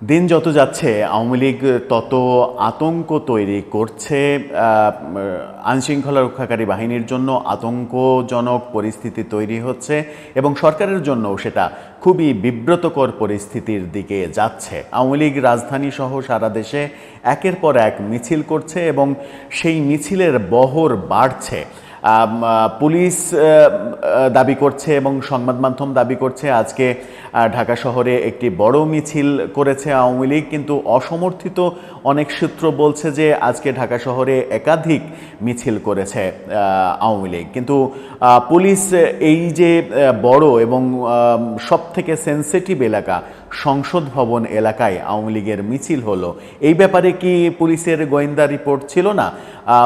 দিন যত যাচ্ছে, আওয়ামী লীগ তত আতঙ্ক তৈরি করছে আইনশৃঙ্খলা রক্ষাকারী বাহিনীর জন্য আতঙ্কজনক পরিস্থিতি তৈরি হচ্ছে এবং সরকারের জন্য সেটা খুবই বিব্রতকর পরিস্থিতির দিকে যাচ্ছে। আওয়ামী লীগ রাজধানী সহ সারা দেশে একের পর এক মিছিল করছে এবং সেই মিছিলের বহর বাড়ছে। পুলিশ দাবি করছে এবং সংবাদ মাধ্যম দাবি করছে। আজকে ঢাকা শহরে একটি বড় মিছিল করেছে আওয়ামী লীগ, কিন্তু অসমর্থিত অনেক সূত্র বলছে যে আজকে ঢাকা শহরে একাধিক মিছিল করেছে আওয়ামী লীগ। কিন্তু পুলিশ এই যে বড় এবং সব থেকে সেন্সিটিভ এলাকা সংসদ ভবন এলাকায় আওয়ামী লীগের মিছিল হলো। এই ব্যাপারে কি পুলিশের গোয়েন্দা রিপোর্ট ছিল না?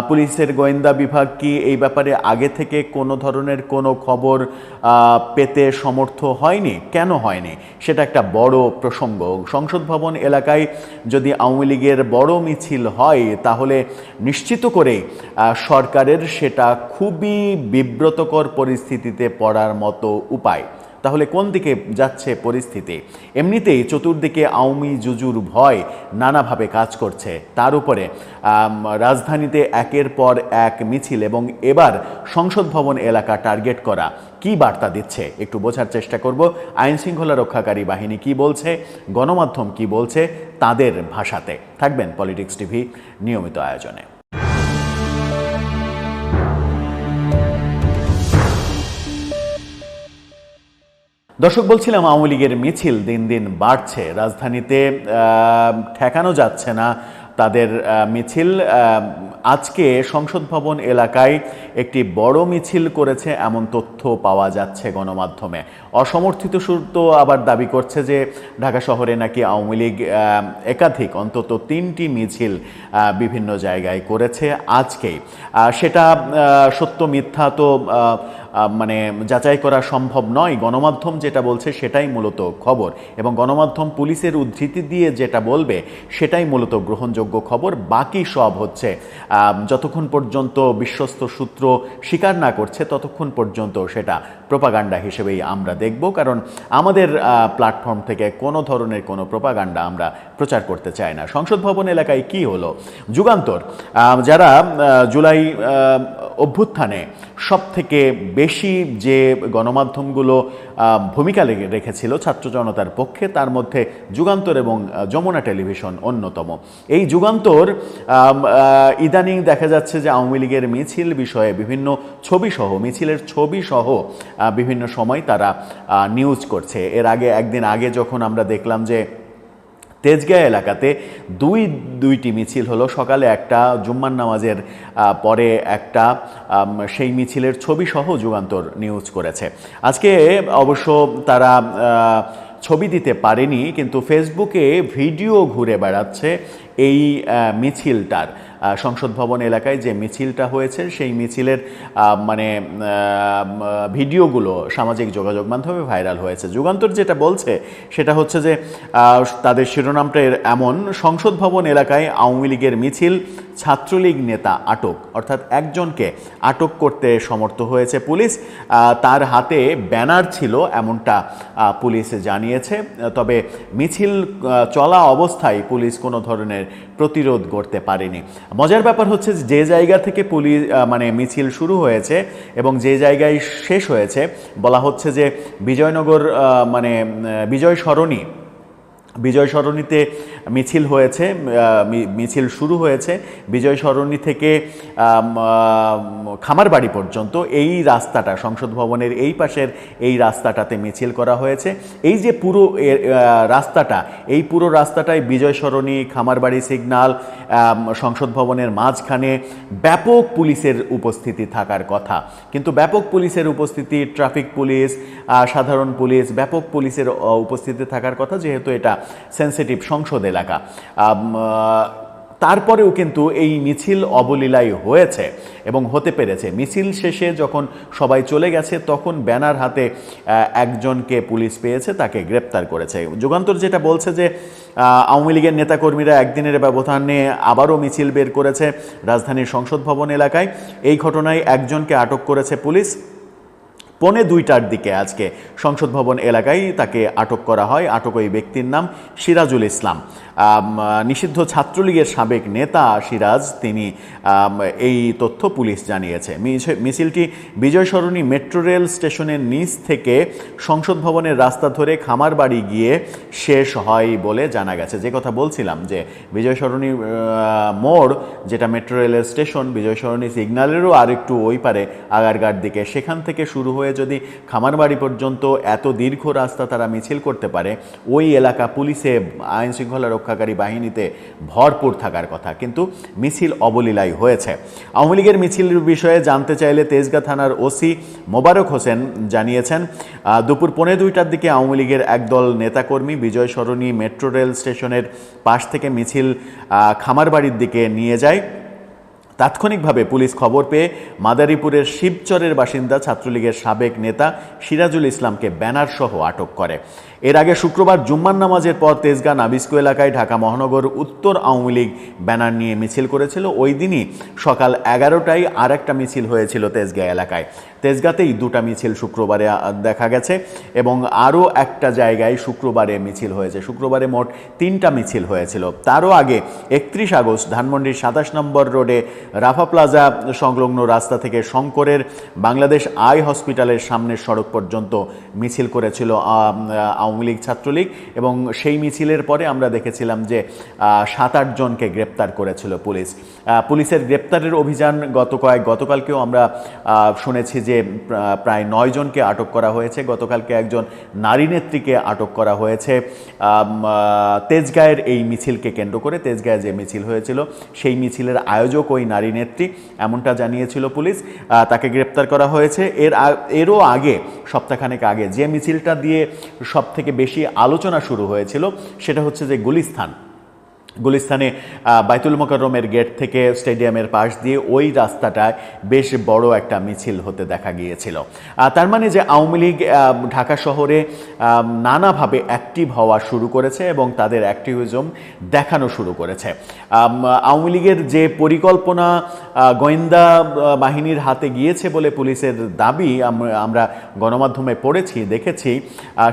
পুলিশের গোয়েন্দা বিভাগ কি এই ব্যাপারে আগে থেকে কোনো ধরনের কোনো খবর পেতে সমর্থ হয়নি? কেন হয়নি? সেটা একটা বড় প্রসঙ্গ। সংসদ ভবন এলাকায় যদি আওয়ামী লীগের বড় মিছিল হয়, তাহলে নিশ্চিত করে সরকারের সেটা খুবই বিব্রতকর পরিস্থিতিতে পড়ার মতো উপায়। তাহলে কোন দিকে যাচ্ছে পরিস্থিতি? এমনিতেই চতুর্দিকে আওয়ামী জুজুর ভয় নানাভাবে কাজ করছে। তার উপরে রাজধানীতে একের পর এক মিছিল এবং এবার সংসদ ভবন এলাকা টার্গেট করা। কি বার্তা দিচ্ছে? একটু বোঝার চেষ্টা করব। আইন শৃঙ্খলা রক্ষাকারী বাহিনী কি বলছে? গণমাধ্যম কি বলছে? তাদের ভাষাতে। থাকবেন পলিটিক্স টিভি নিয়মিত আয়োজনে। দর্শক, বলছিলাম আওয়ামী লীগের মিছিল দিন দিন বাড়ছে। রাজধানীতে ঠেকানো যাচ্ছে না তাদের মিছিল। আজকে সংসদ ভবন এলাকায় একটি বড় মিছিল করেছে এমন তথ্য পাওয়া যাচ্ছে গণমাধ্যমে। অসমর্থিত সূত্র আবার দাবি করছে যে ঢাকা শহরে নাকি আওয়ামী লীগ একাধিক, অন্তত তিনটি মিছিল বিভিন্ন জায়গায় করেছে আজকেই। সেটা সত্য মিথ্যা তো মানে যাচাই করা সম্ভব নয়। গণমাধ্যম যেটা বলছে সেটাই মূলত খবর। এবং গণমাধ্যম পুলিশের উদ্ধৃতি দিয়ে যেটা বলবে, সেটাই মূলত গ্রহণযোগ্য খবর। বাকি সব হচ্ছে যতক্ষণ পর্যন্ত বিশ্বস্ত সূত্র স্বীকার না করছে, ততক্ষণ পর্যন্ত সেটা প্রোপাগান্ডা হিসেবেই আমরা দেখব। কারণ আমাদের প্ল্যাটফর্ম থেকে কোনো ধরনের কোনো প্রোপাগান্ডা আমরা প্রচার করতে চাই না। সংসদ ভবন এলাকায় কি হলো? যুগান্তর যারা জুলাই অভ্যুত্থানে সব থেকে বেশি যে গণমাধ্যমগুলো ভূমিকা রেখেছিল ছাত্র জনতার পক্ষে, তার মধ্যে যুগান্তর এবং যমুনা টেলিভিশন অন্যতম। এই যুগান্তর ইদানিং দেখা যাচ্ছে যে আওয়ামী লীগের মিছিল বিষয়ে বিভিন্ন ছবি সহ মিছিলের ছবি সহ বিভিন্ন সময় তারা নিউজ করছে। এর আগে, একদিন আগে যখন আমরা দেখলাম যে তেজগাঁ এলাকাতে দুই, দুইটি মিছিল হলো। সকালে একটা জুম্মান নামাজের পরে একটা সেই মিছিলের ছবি সহ যুগান্তর নিউজ করেছে। আজকে অবশ্য তারা ছবি দিতে পারেনি, কিন্তু ফেসবুকে ভিডিও ঘুরে বেড়াচ্ছে এই মিছিলটার। সংসদ ভবন এলাকায় যে মিছিলটা হয়েছে, সেই মিছিলের মানে ভিডিওগুলো সামাজিক যোগাযোগ মাধ্যমে ভাইরাল হয়েছে। যুগান্তর যেটা বলছে, সেটা হচ্ছে যে তাদের শিরোনামটা এমন, সংসদ ভবন এলাকায় আওয়ামী লীগের মিছিল ছাত্রলীগ নেতা আটক অর্থাৎ একজনকে আটক করতে সমর্থ হয়েছে পুলিশ। তার হাতে ব্যানার ছিল এমনটা পুলিশ জানিয়েছে। তবে মিছিল চলা অবস্থায় পুলিশ কোনো ধরনের প্রতিরোধ করতে পারেনি। মজার ব্যাপার হচ্ছে যে, জায়গা থেকে পুলিশ মানে মিছিল শুরু হয়েছে এবং যে জায়গায় শেষ হয়েছে বলা হচ্ছে যে বিজয়নগর মানে বিজয় সরণি বিজয় সরণিতে মিছিল হয়েছে মিছিল শুরু হয়েছে বিজয় সরণি থেকে খামারবাড়ি পর্যন্ত এই রাস্তাটা সংসদ ভবনের এই পাশের এই রাস্তাটাতে মিছিল করা হয়েছে। এই যে পুরো রাস্তাটা এই পুরো রাস্তাটায় বিজয় সরণি খামারবাড়ি সিগন্যাল আম, সংসদ ভবনের মাঝখানে ব্যাপক পুলিশের উপস্থিতি থাকার কথা। কিন্তু ব্যাপক পুলিশের উপস্থিতি ট্রাফিক পুলিশ সাধারণ পুলিশ ব্যাপক পুলিশের উপস্থিতি থাকার কথা যেহেতু এটা সেন্সিটিভ সংসদ এলাকা। তারপরেও কিন্তু এই মিছিল অবলীলায় হয়েছে এবং হতে পেরেছে। মিছিল শেষে যখন সবাই চলে গেছে, তখন ব্যানার হাতে একজনকে পুলিশ পেয়েছে, তাকে গ্রেপ্তার করেছে। যুগান্তর যেটা বলছে যে আওয়ামী লীগের নেতাকর্মীরা একদিনের ব্যবধানে আবারও মিছিল বের করেছে রাজধানীর সংসদ ভবন এলাকায়। এই ঘটনায় একজনকে আটক করেছে পুলিশ। পৌনে দুইটার দিকে আজকে সংসদ ভবন এলাকায় তাকে আটক করা হয়। আটক ওই ব্যক্তির নাম সিরাজুল ইসলাম। নিষিদ্ধ ছাত্রলীগের সাবেক নেতা সিরাজ, তিনি এই তথ্য পুলিশ জানিয়েছে। মিছ- মিছিলটি বিজয় সরণী মেট্রো রেল স্টেশনের নিচ থেকে সংসদ ভবনের রাস্তা ধরে খামার বাড়ি গিয়ে শেষ হয় বলে জানা গেছে। যে কথা বলছিলাম যে বিজয় সরণী মোড়, যেটা মেট্রো রেলের স্টেশন, বিজয় সরণী সিগন্যালেরও আরেকটু ওই পারে আগারগার দিকে, সেখান থেকে শুরু হয়ে যদি খামারবাড়ি পর্যন্ত এত দীর্ঘ রাস্তা তারা মিছিল করতে পারে, ওই এলাকা পুলিশে আইন শৃঙ্খলা রক্ষাকারী বাহিনীতে ভরপুর থাকার কথা। কিন্তু মিছিল অবলীলাই হয়েছে। আওয়ামী লীগের মিছিলের বিষয়ে জানতে চাইলে তেজগাঁ থানার ওসি মোবারক হোসেন জানিয়েছেন দুপুর পৌনে দুইটার দিকে আওয়ামী লীগের একদল নেতাকর্মী বিজয় সরণী মেট্রো রেল স্টেশনের পাশ থেকে মিছিল খামারবাড়ির দিকে নিয়ে যায়। তাৎক্ষণিকভাবে পুলিশ খবর পেয়ে মাদারীপুরের শিবচরের বাসিন্দা ছাত্রলীগের সাবেক নেতা সিরাজুল ইসলামকে ব্যানার সহ আটক করে। এর আগে শুক্রবার জুম্মার নামাজের পর তেজগাঁ নাবিস্কো এলাকায় ঢাকা মহানগর উত্তর আওয়ামী লীগ ব্যানার নিয়ে মিছিল করেছিল। ওই দিনই সকাল এগারোটায় আর একটা মিছিল হয়েছিল তেজগাঁ এলাকায়। তেজগাঁতেই দুটা মিছিল শুক্রবারে দেখা গেছে এবং আরও একটা জায়গায় শুক্রবারে মিছিল হয়েছে। শুক্রবারে মোট তিনটা মিছিল হয়েছিল। তারও আগে একত্রিশ আগস্ট ধানমন্ডির সাতাশ নম্বর রোডে রাফা প্লাজা সংলগ্ন রাস্তা থেকে শঙ্করের বাংলাদেশ আই হসপিটালের সামনের সড়ক পর্যন্ত মিছিল করেছিল আওয়ামী লীগ ছাত্রলীগ এবং সেই মিছিলের পরে আমরা দেখেছিলাম যে সাত জনকে গ্রেপ্তার করেছিল পুলিশ। পুলিশের গ্রেপ্তারের অভিযান গত কয়েক, গতকালকেও আমরা শুনেছি যে প্রায় নয় জনকে আটক করা হয়েছে। গতকালকে একজন নারী নেত্রীকে আটক করা হয়েছে। তেজগাঁয়ের এই মিছিলকে কেন্দ্র করে, তেজগাঁয়ে যে মিছিল হয়েছিল, সেই মিছিলের আয়োজক ওই নারী নেত্রী, এমনটা জানিয়েছিল পুলিশ। তাকে গ্রেপ্তার করা হয়েছে। এর এরও আগে, সপ্তাহখানেক আগে, যে মিছিলটা দিয়ে সব থেকে বেশি আলোচনা শুরু হয়েছিল, সেটা হচ্ছে যে গুলিস্তান গুলিস্তানে বাইতুল মোকাররমের গেট থেকে স্টেডিয়ামের পাশ দিয়ে ওই রাস্তাটায় বেশ বড় একটা মিছিল হতে দেখা গিয়েছিল। তার মানে যে আওয়ামী লীগ ঢাকা শহরে নানাভাবে অ্যাক্টিভ হওয়া শুরু করেছে এবং তাদের অ্যাক্টিভিজম দেখানো শুরু করেছে। আওয়ামী লীগের যে পরিকল্পনা গোয়েন্দা বাহিনীর হাতে গিয়েছে বলে পুলিশের দাবি আমরা গণমাধ্যমে পড়েছি, দেখেছি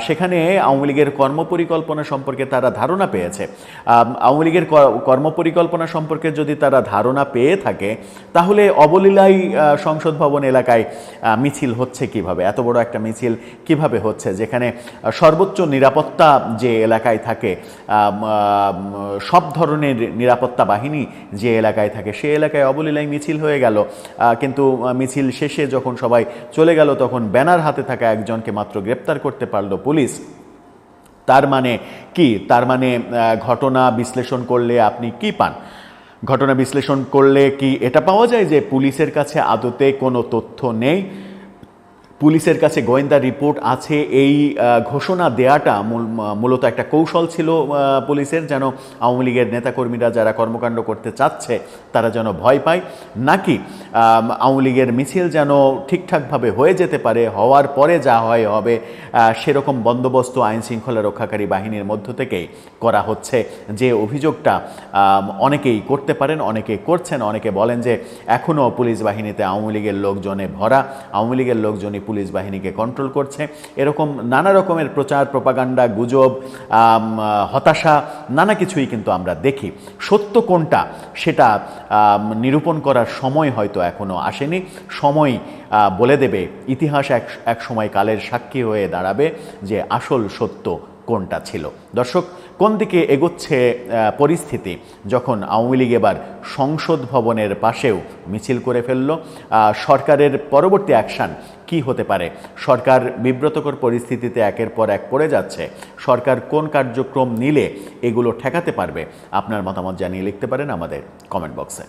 সেখানে আওয়ামী লীগের কর্মপরিকল্পনা সম্পর্কে তারা ধারণা পেয়েছে। আওয়ামী লীগের কর্মপরিকল্পনা সম্পর্কে যদি তারা ধারণা পেয়ে থাকে, তাহলে অবলীলাই সংসদ ভবন এলাকায় মিছিল হচ্ছে কীভাবে? এত বড় একটা মিছিল কীভাবে হচ্ছে? যেখানে সর্বোচ্চ নিরাপত্তা যে এলাকায় থাকে সব ধরনের নিরাপত্তা বাহিনী যে এলাকায় থাকে, সে এলাকায় অবলীলাই মিছিল হয়ে গেল। কিন্তু মিছিল শেষে যখন সবাই চলে গেল, তখন ব্যানার হাতে থাকা একজনকে মাত্র গ্রেপ্তার করতে পারল পুলিশ। তার মানে কি? তার মানে ঘটনা বিশ্লেষণ করলে আপনি কি পান? ঘটনা বিশ্লেষণ করলে কি এটা পাওয়া যায় যে পুলিশের কাছে আদতে কোনো তথ্য নেই? পুলিশের কাছে গোয়েন্দা রিপোর্ট আছে। এই ঘোষণা দেয়াটা মূলত একটা কৌশল ছিল পুলিশের যেন আওয়ামী লীগের নেতাকর্মীরা যারা কর্মকাণ্ড করতে চাচ্ছে, তারা যেন ভয় পায়। নাকি আওয়ামী লীগের মিছিল যেন ঠিকঠাকভাবে হয়ে যেতে পারে, হওয়ার পরে যা হয় হবে সেরকম বন্দোবস্ত আইন শৃঙ্খলা রক্ষাকারী বাহিনীর মধ্য থেকেই করা হচ্ছে। যে অভিযোগটা অনেকেই করতে পারেন, অনেকে করছেন, অনেকে বলেন যে এখনও পুলিশ বাহিনীতে আওয়ামী লীগের লোকজনে ভরা। আওয়ামী লীগের লোকজনই পুলিশ বাহিনীকে কন্ট্রোল করছে। এরকম নানা রকমের প্রচার প্রপাগান্ডা গুজব হতাশা, নানা কিছুই কিন্তু আমরা দেখি। সত্য কোনটা সেটা নিরূপণ করার সময় হয়তো এখনও আসেনি। সময় বলে দেবে। ইতিহাস এক এক সময় কালের সাক্ষী হয়ে দাঁড়াবে যে আসল সত্য কোনটা ছিল। দর্শক কোন দিকে এগোচ্ছে পরিস্থিতি? যখন আওয়ামী লীগ এবার সংসদ ভবনের পাশেও মিছিল করে ফেলল সরকারের পরবর্তী অ্যাকশান কি হতে পারে? সরকার বিব্রতকর পরিস্থিতিতে একের পর এক পড়ে যাচ্ছে। সরকার কোন কার্যক্রম নিলে এগুলো ঠেকাতে পারবে? আপনার মতামত জানিয়ে লিখতে পারেন আমাদের কমেন্ট বক্সে